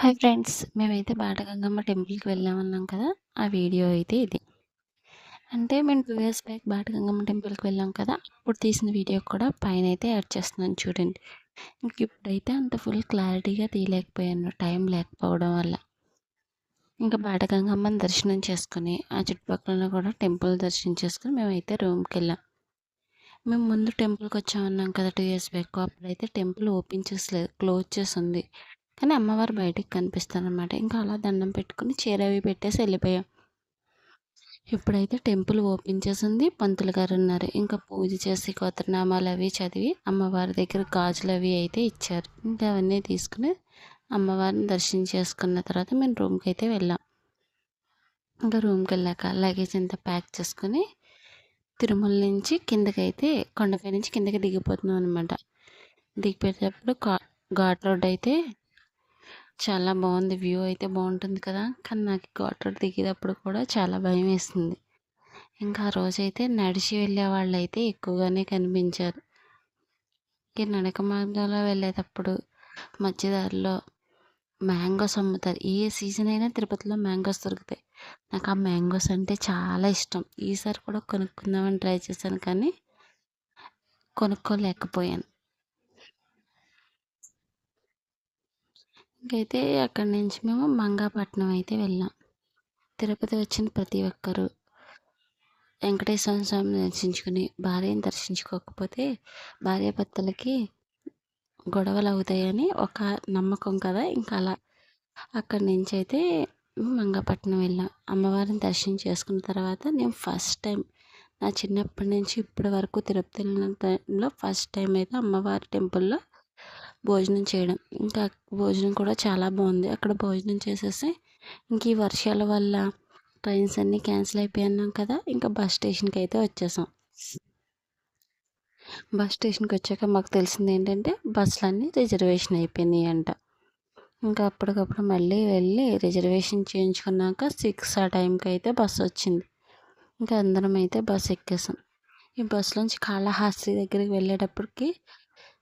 Hi friends మేమైతే బాటగంగమ్మ టెంపుల్కి వెళ్ళామన్నాం కదా ఆ వీడియో అయితే ఇది. అంటే మేము టూ ఇయర్స్ బ్యాక్ బాటగంగమ్మ టెంపుల్కి వెళ్ళాం కదా అప్పుడు తీసిన వీడియో కూడా పైన అయితే యాడ్ చేస్తున్నాను చూడండి. ఇంక ఇప్పుడైతే అంత ఫుల్ క్లారిటీగా తీయలేకపోయాను టైం లేకపోవడం వల్ల. ఇంకా బాటగంగమ్మని దర్శనం చేసుకుని ఆ చుట్టుపక్కల కూడా టెంపుల్ దర్శనం చేసుకుని మేమైతే రూమ్కి వెళ్ళాం. మేము ముందు టెంపుల్కి వచ్చామన్నాం కదా టూ ఇయర్స్ బ్యాక్ అప్పుడైతే టెంపుల్ ఓపెన్ చేసలేదు క్లోజ్ చేసి ఉంది. కానీ అమ్మవారు బయటికి కనిపిస్తారనమాట ఇంకా అలా దండం పెట్టుకుని చీర అవి పెట్టేసి వెళ్ళిపోయాం. ఇప్పుడైతే టెంపుల్ ఓపెన్ చేసింది. పంతులు గారు ఉన్నారు. ఇంకా పూజ చేసి కోతనామాలు అవి చదివి అమ్మవారి దగ్గర గాజులు అవి అయితే ఇచ్చారు. ఇంకా అవన్నీ తీసుకుని అమ్మవారిని దర్శనం చేసుకున్న తర్వాత మేము రూమ్కి అయితే వెళ్ళాం. ఇంకా రూమ్కి వెళ్ళాక లగేజ్ అంతా ప్యాక్ చేసుకుని తిరుమల నుంచి కిందకైతే కొండపై నుంచి కిందకి దిగిపోతున్నాం అనమాట దిగిపోయేటప్పుడు ఘాట్ రోడ్ అయితే చాలా బాగుంది వ్యూ అయితే బాగుంటుంది కదా. కానీ నాకు వాటర్ దిగేటప్పుడు కూడా చాలా భయం వేసింది. ఇంకా ఆ రోజైతే నడిచి వెళ్ళే వాళ్ళు అయితే ఎక్కువగానే కనిపించారు. ఇంక నడక మార్గంలో వెళ్ళేటప్పుడు మధ్యదారిలో మ్యాంగోస్ అమ్ముతారు. ఏ సీజన్ అయినా తిరుపతిలో మ్యాంగోస్ దొరుకుతాయి. నాకు ఆ మ్యాంగోస్ అంటే చాలా ఇష్టం. ఈసారి కూడా కొనుక్కుందామని ట్రై చేశాను కానీ కొనుక్కోలేకపోయాను. ఇంకైతే అక్కడి నుంచి మేము మంగాపట్నం అయితే వెళ్ళాం. తిరుపతి వచ్చిన ప్రతి ఒక్కరూ వెంకటేశ్వర స్వామిని దర్శించుకుని భార్యను దర్శించుకోకపోతే భార్యాభర్తలకి గొడవలు అవుతాయని ఒక నమ్మకం కదా. ఇంకా అలా అక్కడి నుంచి అయితే మంగపట్నం వెళ్ళాం. అమ్మవారిని దర్శనం చేసుకున్న తర్వాత నేను ఫస్ట్ టైం నా చిన్నప్పటి నుంచి ఇప్పటి వరకు తిరుపతి వెళ్ళిన టైంలో ఫస్ట్ టైం అయితే అమ్మవారి టెంపుల్లో భోజనం చేయడం. ఇంకా భోజనం కూడా చాలా బాగుంది. అక్కడ భోజనం చేసేసి ఇంక ఈ వర్షాల వల్ల ట్రైన్స్ అన్నీ క్యాన్సిల్ అయిపోయినాం కదా ఇంకా బస్ స్టేషన్కి అయితే వచ్చేసాం. బస్ స్టేషన్కి వచ్చాక మాకు తెలిసింది ఏంటంటే బస్సులన్నీ రిజర్వేషన్ అయిపోయినాయి అంట ఇంకా అప్పటికప్పుడు మళ్ళీ వెళ్ళి రిజర్వేషన్ చేయించుకున్నాక సిక్స్ ఆ టైంకి అయితే బస్సు వచ్చింది. ఇంకా అందరం అయితే బస్సు ఎక్కేసాం. ఈ బస్సులోంచి కాళహస్తి దగ్గరికి వెళ్ళేటప్పటికి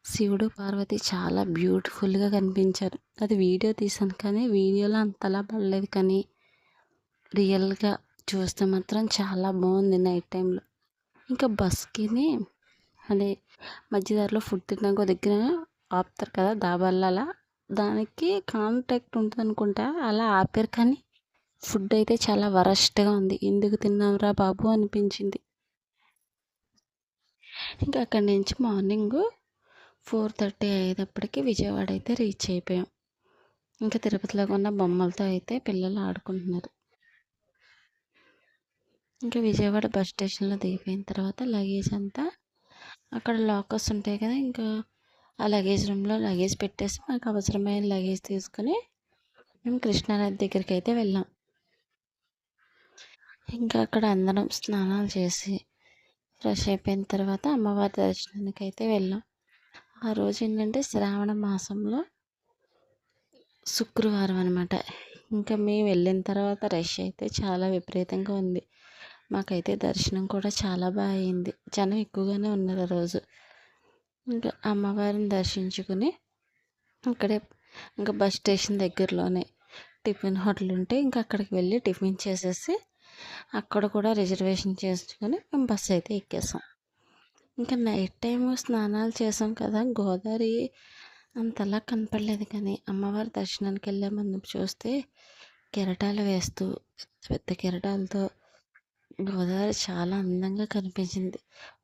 శివుడు పార్వతి చాలా బ్యూటిఫుల్గా కనిపించారు. అది వీడియో తీసాను కానీ వీడియోలో అంతలా పడలేదు కానీ రియల్గా చూస్తే మాత్రం చాలా బాగుంది నైట్ టైంలో. ఇంకా బస్కిని అదే మధ్యదారిలో ఫుడ్ తినడానికి దగ్గర ఆపుతారు కదా దాబాలలో దానికి కాంటాక్ట్ ఉంటుంది అనుకుంటా అలా ఆపారు కానీ ఫుడ్ అయితే చాలా వరస్ట్గా ఉంది. ఎందుకు తిన్నాంరా బాబు అనిపించింది. ఇంకా అక్కడి నుంచి మార్నింగ్ ఫోర్ థర్టీ అయ్యేటప్పటికి విజయవాడ అయితే రీచ్ అయిపోయాం. ఇంకా తిరుపతిలో ఉన్న బొమ్మలతో అయితే పిల్లలు ఆడుకుంటున్నారు. ఇంకా విజయవాడ బస్ స్టేషన్లో దిగిపోయిన తర్వాత లగేజ్ అంతా అక్కడ లాకర్స్ ఉంటాయి కదా ఇంకా ఆ లగేజ్ రూమ్లో లగేజ్ పెట్టేసి మాకు అవసరమైన లగేజ్ తీసుకుని మేము కృష్ణానది దగ్గరికి అయితే వెళ్ళాం. ఇంకా అక్కడ అందరం స్నానాలు చేసి ఫ్రెష్ అయిపోయిన తర్వాత అమ్మవారి దర్శనానికి అయితే వెళ్ళాం. ఆ రోజు ఏంటంటే శ్రావణ మాసంలో శుక్రవారం అనమాట ఇంకా మేము వెళ్ళిన తర్వాత రష్ అయితే చాలా విపరీతంగా ఉంది. మాకైతే దర్శనం కూడా చాలా బాగా అయింది. జనం ఎక్కువగానే ఉన్నారు ఆ రోజు. ఇంకా అమ్మవారిని దర్శించుకుని అక్కడే ఇంకా బస్ స్టేషన్ దగ్గరలోనే టిఫిన్ హోటల్ ఉంటే ఇంకా అక్కడికి వెళ్ళి టిఫిన్ చేసేసి అక్కడ కూడా రిజర్వేషన్ చేసుకుని మేము బస్సు అయితే ఎక్కేసాం. ఇంకా నైట్ టైం స్నానాలు చేసాం కదా గోదావరి అంతలా కనపడలేదు కానీ అమ్మవారి దర్శనానికి వెళ్ళే ముందు చూస్తే కెరటాలు వేస్తూ పెద్ద కెరటాలతో గోదావరి చాలా అందంగా కనిపించింది.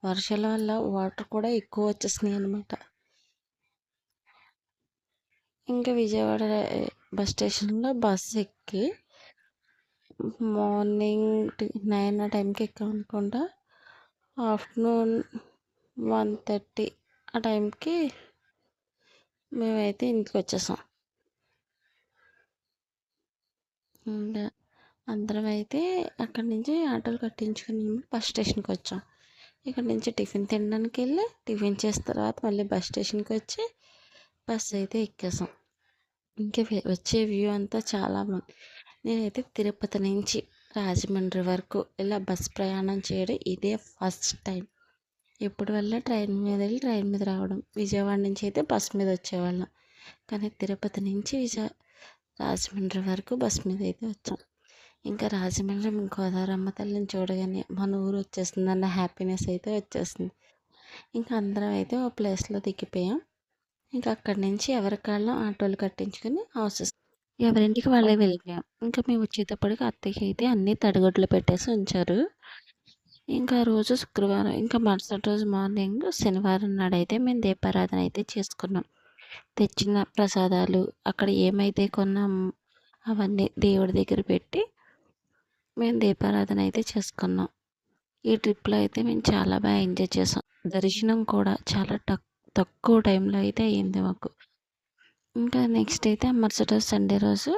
వర్షాల వల్ల వాటర్ కూడా ఎక్కువ వచ్చేసినాయి అనమాట ఇంకా విజయవాడ బస్ స్టేషన్లో బస్సు ఎక్కి మార్నింగ్ నైన్ ఆ టైంకి ఎక్కాం అనుకుంటా ఆఫ్టర్నూన్ వన్ థర్టీ ఆ టైంకి మేమైతే ఇంటికి వచ్చేసాం ఇంకా అందరం అయితే అక్కడి నుంచి ఆటోలు కట్టించుకుని బస్ స్టేషన్కి వచ్చాం ఇక్కడ నుంచి టిఫిన్ తినడానికి వెళ్ళి టిఫిన్ చేసిన తర్వాత మళ్ళీ బస్ స్టేషన్కి వచ్చి బస్ అయితే ఎక్కేసాం. ఇంకా వచ్చే వ్యూ అంతా చాలా బాగుంది నేనైతే తిరుపతి నుంచి రాజమండ్రి వరకు ఇలా బస్ ప్రయాణం చేయడం ఇదే ఫస్ట్ టైం. ఎప్పుడు వల్ల ట్రైన్ మీద వెళ్ళి ట్రైన్ మీద రావడం. విజయవాడ నుంచి అయితే బస్ మీద వచ్చేవాళ్ళం. కానీ తిరుపతి నుంచి విజయ రాజమండ్రి వరకు బస్ మీద అయితే వచ్చాం. ఇంకా రాజమండ్రి గోదావరమ్మ తల్లిని చూడగానే మన ఊరు వచ్చేస్తుంది అన్న హ్యాపీనెస్ అయితే వచ్చేస్తుంది. ఇంకా అందరం అయితే ఓ ప్లేస్లో దిగిపోయాం. ఇంకా అక్కడి నుంచి ఎవరికాళ్ళం ఆటోలు కట్టించుకొని హౌసెస్ ఎవరింటికి వాళ్ళే వెళ్ళిపోయాం. ఇంకా మేము వచ్చేటప్పటికి అత్తయ్య అయితే అన్నీ తడిగొడ్లు పెట్టేసి ఉంచారు. ఇంకా రోజు శుక్రవారం ఇంకా మరుసటి రోజు మార్నింగ్ శనివారం నాడైతే మేము దీపారాధన అయితే చేసుకున్నాం. తెచ్చిన ప్రసాదాలు అక్కడ ఏమైతే కొన్నాం అవన్నీ దేవుడి దగ్గర పెట్టి మేము దీపారాధన అయితే చేసుకున్నాం. ఈ ట్రిప్లో అయితే మేము చాలా బాగా ఎంజాయ్ చేసాం. దర్శనం కూడా చాలా టక్ తక్కువ టైంలో అయితే అయ్యింది మాకు. ఇంకా నెక్స్ట్ అయితే మరుసటి రోజు సండే రోజు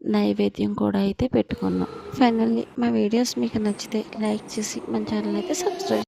నైవేద్యం కూడా అయితే పెట్టుకున్నాం. ఫైనల్లీ మా వీడియోస్ మీకు నచ్చితే లైక్ చేసి మన ఛానల్ అయితే సబ్స్క్రైబ్